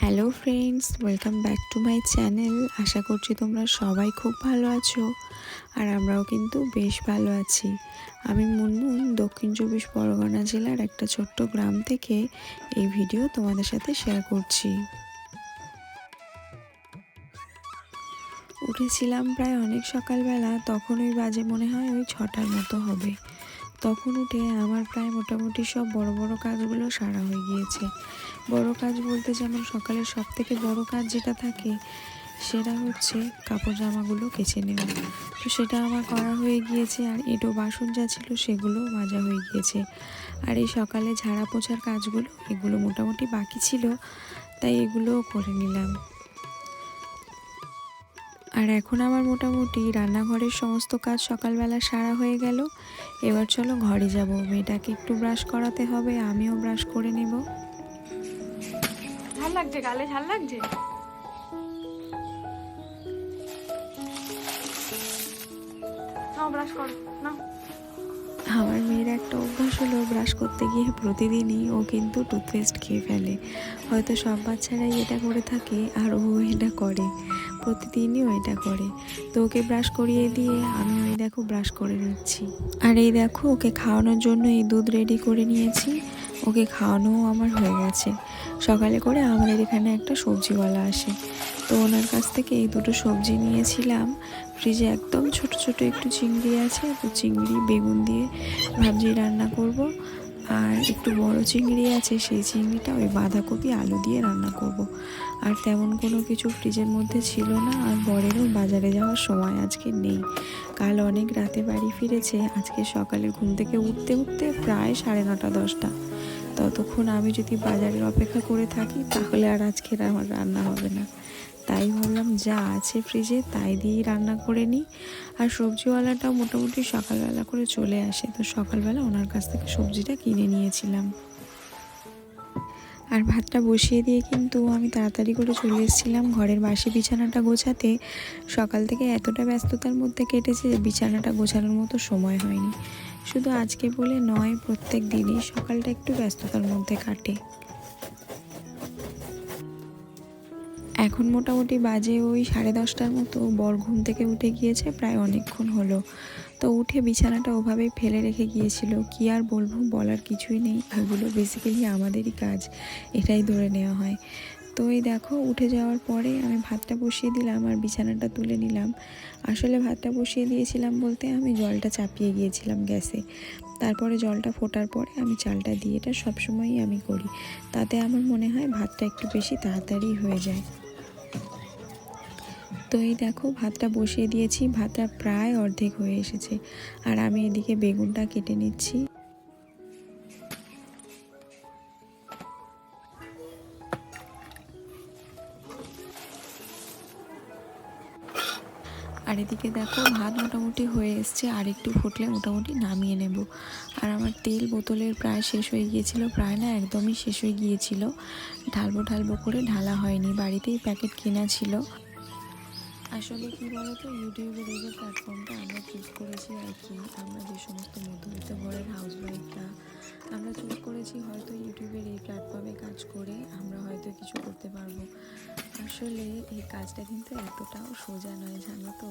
Hello friends welcome back to my channel আশা করছি তোমরা সবাই খুব ভালো আছো আর আমরাও কিন্তু বেশ ভালো আছি। আমি মুনমুন, দক্ষিণ চব্বিশ পরগনা জেলার একটা ছোট্ট গ্রাম থেকে এই ভিডিও তোমাদের সাথে শেয়ার করছি। উঠেছিলাম প্রায় অনেক সকালবেলা তখন ওই বাজে মনে হয় ওই ছটার মতো হবে। তখন উঠে আমার প্রায় মোটামুটি সব বড় বড় কাজগুলো সারা হয়ে গিয়েছে। বড় কাজ বলতে যেমন সকালের সব থেকে বড় কাজ যেটা থাকে, সেটা হচ্ছে কাপড় জামাগুলো কেচে নেওয়া। তো সেটা আমার করা হয়ে গিয়েছে আর এটো বাসন যা ছিল সেগুলো মাজা হয়ে গিয়েছে। আর এই সকালে ঝাড়া পোছার কাজগুলো এগুলো মোটামুটি বাকি ছিল, তাই এগুলোও করে নিলাম। আর এখন আমার মোটামুটি রান্নাঘরের সমস্ত কাজ সকালবেলা সারা হয়ে গেল। এবার চলো ঘরে যাব। মেয়েটাকে একটু ব্রাশ করাতে হবে, আমিও ব্রাশ করে নেব। লাগছে, গালে ঝাল লাগছে? আমার মেয়ের একটা অভ্যাস হলো ব্রাশ করতে গিয়ে প্রতিদিনই ও কিন্তু টুথপেস্ট খেয়ে ফেলে। হয়তো সব বাচ্চারাই এটা করে থাকে আর ও এটা করে। প্রতিদিনই ও এটা করে। তো ওকে ব্রাশ করিয়ে দিয়ে আমি ওই দেখো ব্রাশ করে নিচ্ছি। আর এই দেখো ওকে খাওয়ানোর জন্য এই দুধ রেডি করে নিয়েছি। ওকে খাওয়ানোও আমার হয়ে গেছে। সকালে করে আমাদের এখানে একটা সবজিওয়ালা আসে। তো ওনার কাছ থেকে এই দুটো সবজি নিয়েছিলাম। ফ্রিজে একদম ছোট ছোট একটু চিংড়ি আছে, তো চিংড়ি, বেগুন দিয়ে ভাবছি রান্না করব। আর একটু বড় চিংড়ি আছে, সেই চিংড়িটা ওই বাঁধাকপি, আলু দিয়ে রান্না করব। আর তেমন কোনো কিছু ফ্রিজের মধ্যে ছিল না, আর বরেরও বাজারে যাওয়ার সময় আজকে নেই। কাল অনেক রাতে বাড়ি ফিরেছে, আজকে সকালে ঘুম থেকে উঠতে উঠতে প্রায় সাড়ে নটা, দশটা। ততক্ষণ আমি যদি বাজারের অপেক্ষা করে থাকি, তাহলে আর আজকের আমার রান্না হবে না। তাই ভাবলাম, যা আছে ফ্রিজে তাই দিয়েই রান্না করে নিই। আর সবজিওয়ালাটাও মোটামুটি সকালবেলা করে চলে আসে, তো সকালবেলা ওনার কাছ থেকে সবজিটা কিনে নিয়েছিলাম। আর ভাতটা বসিয়ে দিয়ে কিন্তু আমি তাড়াতাড়ি করে চলে এসেছিলাম ঘরের বাসি বিছানাটা গোছাতে। সকাল থেকে এতটা ব্যস্ততার মধ্যে কেটেছে যে বিছানাটা গোছানোর মতো সময় হয়নি। শুধু আজকে বলে নয়, প্রত্যেক দিনই সকালটা একটু ব্যস্ততার মধ্যে কাটে। এখন মোটামুটি বাজে ওই সাড়ে দশটার মতো, বর ঘুম থেকে উঠে গিয়েছে, প্রায় অনেকক্ষণ হলো। তো উঠে বিছানাটা ওভাবেই ফেলে রেখে গিয়েছিল। কি আর বলব, বলার কিছুই নেই। ওগুলো বেসিক্যালি আমাদেরই কাজ, এটাই ধরে নেওয়া হয়। তো এই দেখো, উঠে যাওয়ার পরে আমি ভাতটা বসিয়ে দিলাম আর বিছানাটা তুলে নিলাম। আসলে ভাতটা বসিয়ে দিয়েছিলাম বলতে আমি জলটা চাপিয়ে গিয়েছিলাম গ্যাসে। তারপরে জলটা ফোটার পরে আমি চালটা দিয়ে এটা সবসময়ই আমি করি। তাতে আমার মনে হয় ভাতটা একটু বেশি তাড়াতাড়ি হয়ে যায়। তো এই দেখো, ভাতটা বসিয়ে দিয়েছি, ভাতটা প্রায় অর্ধেক হয়ে এসেছে। আর আমি এদিকে বেগুনটা কেটে নিচ্ছি। আর এদিকে দেখো, ভাত মোটামুটি হয়ে এসছে, আর একটু ফুটলে মোটামুটি নামিয়ে নেব। আর আমার তেল বোতলের প্রায় শেষ হয়ে গিয়েছিল, প্রায় না একদমই শেষ হয়ে গিয়েছিল। ঢালবো ঢালবো করে ঢালা হয়নি, বাড়িতেই প্যাকেট কেনা ছিল। আসলে কি বলতো, ইউটিউবের এই যে প্ল্যাটফর্মটা আমরা চুজ করেছি আর কি, আমরা যে সমস্ত মধ্যবিত্ত ঘরের হাউস ওয়াইফরা আমরা চুজ করেছি হয়তো ইউটিউবের এই প্ল্যাটফর্মে কাজ করে আমরা হয়তো কিছু করতে পারব। আসলে এই কাজটা কিন্তু এতটাও সোজা নয়, জানো তো?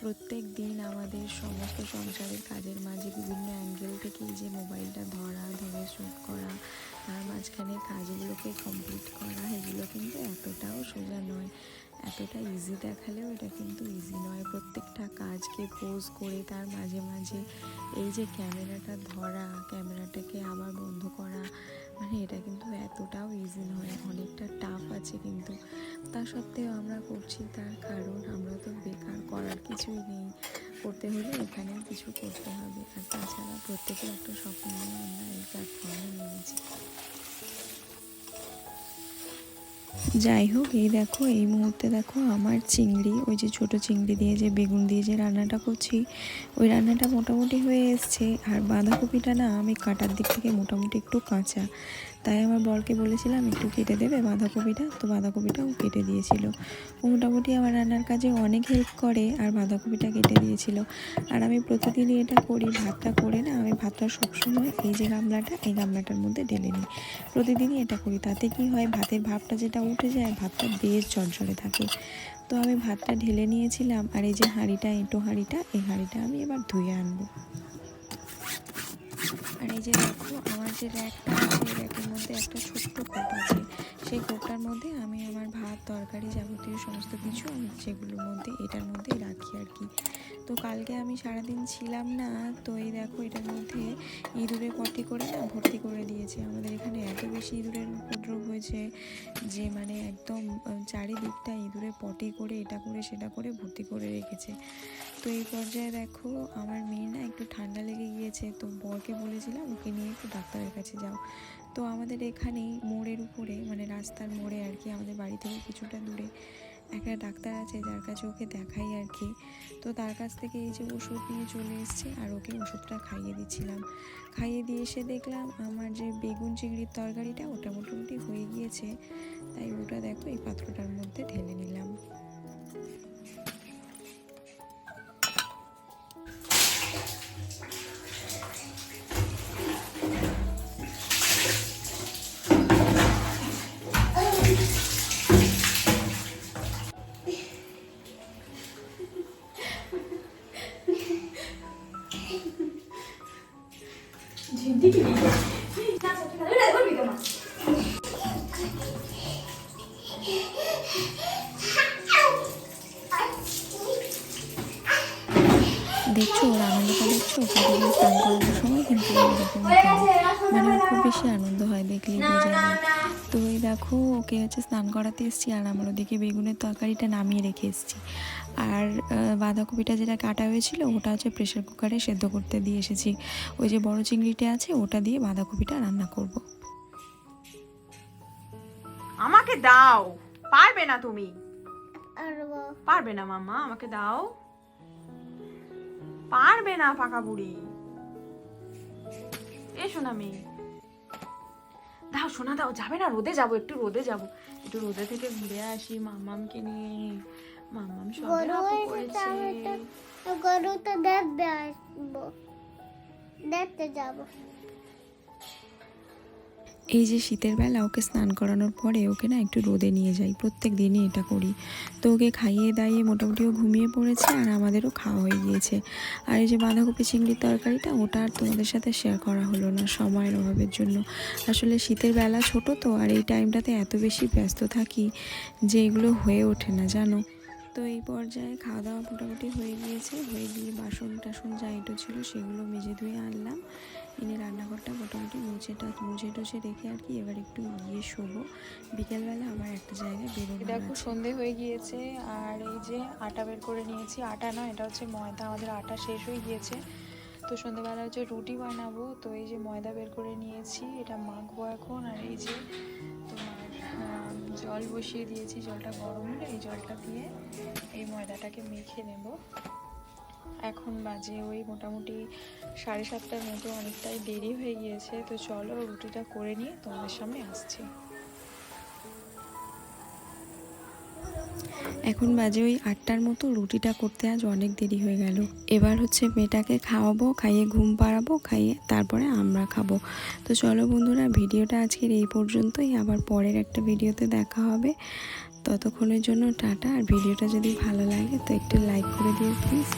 প্রত্যেক দিন আমাদের সমস্ত সংসারের কাজের মাঝে বিভিন্ন অ্যাঙ্গেল থেকে যে মোবাইলটা ধরা, ধরে শ্যুট করা, তার মাঝখানে কাজগুলোকে কমপ্লিট করা, এগুলো কিন্তু এতটাও সোজা নয়। এতটা ইজি দেখালেও এটা কিন্তু ইজি নয়। প্রত্যেকটা কাজকে পোজ করে তার মাঝে মাঝে এই যে ক্যামেরাটা ধরা ক্যামেরাটাকে আবার বন্ধ করা মানে এটা কিন্তু এতটাও ইজি নয়। অনেকটা টাফ আছে কিন্তু। তা সত্ত্বেও আমরা করছি তার কারণ, আমরা তো বেকার, করার কিছুই নেই। করতে হলে এখানেও কিছু করতে হবে। আর তাছাড়া প্রত্যেকের একটা স্বপ্ন নিয়ে আমরা এই প্ল্যাটফর্মে নেমেছি। যাই হোক এই দেখো, এই মুহূর্তে দেখো আমার চিংড়ি, ওই যে ছোট চিংড়ি দিয়ে যে বেগুন দিয়ে যে রান্নাটা করছি, ওই রান্নাটা মোটামুটি হয়ে এসছে। আর বাঁধাকপিটা না আমি কাটার দিক থেকে মোটামুটি একটু কাঁচা। তাই আমার বরকে বলেছিলাম, একটু কেটে দেবে বাঁধাকপিটা? তো বাঁধাকপিটাও কেটে দিয়েছিল। ও মোটামুটি আমার রান্নার কাজে অনেক হেল্প করে আর বাঁধাকপিটা কেটে দিয়েছিল। আর আমি প্রতিদিনই এটা করি, ভাতটা করে না, আমি ভাতটা সবসময় এই যে গামলাটা, এই গামলাটার মধ্যে ঢেলে নিই। প্রতিদিনই এটা করি। তাতে কি হয়, ভাতের ভাবটা যেটা উঠে যায়, ভাতটা বেশ ঝরঝরে থাকে। তো আমি ভাতটা ঢেলে নিয়েছিলাম আর এই যে হাঁড়িটা, এঁটো হাঁড়িটা, এই হাঁড়িটা আমি এবার ধুয়ে আনব। আর এই যে দেখো, আমার যে র্যাকটা আছে, এই মধ্যে একটা ছোট্ট কোপ আছে। সেই কোপটার মধ্যে আমি আমার ভাত, তরকারি যাবতীয় সমস্ত কিছু আমি সেগুলোর মধ্যে এটার মধ্যে রাখি আর কি। তো কালকে আমি সারাদিন ছিলাম না, তো এই দেখো এটার মধ্যে ইঁদুরে পটি করে না ভর্তি করে দিয়েছে। আমাদের এখানে এত বেশি ইঁদুরের উপদ্রব হয়েছে যে মানে একদম চারিদিকটা ইঁদুরে পটি করে এটা করে সেটা করে ভর্তি করে রেখেছে। তো এই পর্যায়ে দেখো আমার মেয়ে না একটু ঠান্ডা লেগে গিয়েছে, তো বরকে বলেছিলাম ওকে নিয়ে একটু ডাক্তারের কাছে যাও। তো আমাদের এখানেই মোড়ের উপরে মানে রাস্তার মোড়ে আর কি, আমাদের বাড়ি থেকে কিছুটা দূরে একটা ডাক্তার আছে যার কাছে ওকে দেখাই আর কি। তো তার কাছ থেকে এই যে ওষুধ নিয়ে চলে এসেছে আর ওকে ওষুধটা খাইয়ে দিচ্ছিলাম। খাইয়ে দিয়ে এসে দেখলাম আমার যে বেগুন চিংড়ির তরকারিটা ওটা মোটামুটি হয়ে গিয়েছে। তাই ওটা দেখো এই পাত্রটার মধ্যে ঢেলে নিলাম। দেখছ ওরা আনন্দটা দেখছ স্নান সময় কিন্তু মানে খুব বেশি আনন্দ দেখো ওকে হচ্ছে স্নান করাতে এসেছি আর আমার ওদিকে বেগুনের তরকারিটা নামিয়ে রেখে এসেছি। আর বাঁধাকপিটা যেটা কাটা হয়েছিল ওটা হচ্ছে প্রেশার কুকারে সেদ্ধ করতে দিয়ে এসেছি। ওই যে বড় চিংড়িটা আছে ওটা দিয়ে বাঁধাকপিটা রান্না করব। আমাকে দাও। পারবে না তুমি? পারবে না মাম্মা আমাকে দাও। পারবে না পাকা বুড়ি। এসো না মেয়ে। দাও শোনা দাও যাবে না রোদে যাব একটু রোদে যাব। একটু রোদে থেকে ঘুরে আসি মামামকে নিয়ে। মামাম সবে করেছে। গরু তো দেখতে আসব দেখতে যাব। এই যে শীতের বেলা ওকে স্নান করানোর পরে ওকে না একটু রোদে নিয়ে যাই, প্রত্যেক দিনই এটা করি। তো ওকে খাইয়ে দাইয়ে মোটামুটি ও ঘুমিয়ে পড়েছে আর আমাদেরও খাওয়া হয়ে গিয়েছে। আর এই যে বাঁধাকপি চিংড়ির তরকারিটা ওটা আর তোমাদের সাথে শেয়ার করা হলো না সময়ের অভাবের জন্য। আসলে শীতের বেলা ছোট তো আর এই টাইমটাতে এত বেশি ব্যস্ত থাকি যে এগুলো হয়ে ওঠে না, জানো? তো এই পর্যায়ে খাওয়া দাওয়া মোটামুটি হয়ে গিয়েছে। হয়ে গিয়ে বাসন টাসন যা এটো ছিল সেগুলো মেজে ধুয়ে আনলাম। এনে রান্নাঘরটা মোটামুটি মুছে টা মুছে টুছে রেখে আর কি এবার একটু গিয়ে শোবো। বিকেলবেলা আবার একটা জায়গায় বেরোবো দেখো সন্ধে হয়ে গিয়েছে আর এই যে আটা বের করে নিয়েছি আটা নয় এটা হচ্ছে ময়দা। আমাদের আটা শেষ হয়ে গিয়েছে। তো সন্ধেবেলা হচ্ছে রুটি বানাবো। তো এই যে ময়দা বের করে নিয়েছি এটা মাখবো এখন। আর এই যে জল বসিয়ে দিয়েছি, জলটা গরম হলে এই জলটা দিয়ে এই ময়দাটাকে মেখে নেব। এখন বাজে ওই মোটামুটি সাড়ে সাতটার মতো, অনেকটাই দেরি হয়ে গিয়েছে। তো চলো রুটিটা করে নিয়ে তোমাদের সামনে আসছি। এখন বাজে ওই আটটার মতো, রুটিটা করতে আজ অনেক দেরি হয়ে গেল। এবার হচ্ছে মেয়েটাকে খাওয়াবো, খাইয়ে ঘুম পাড়াবো, খাইয়ে তারপরে আমরা খাব। তো চলো বন্ধুরা, ভিডিওটা আজকের এই পর্যন্তই। আবার পরের একটা ভিডিওতে দেখা হবে। ততক্ষণের জন্য টাটা। আর ভিডিওটা যদি ভালো লাগে, তো একটু লাইক করে দিও, প্লিজ।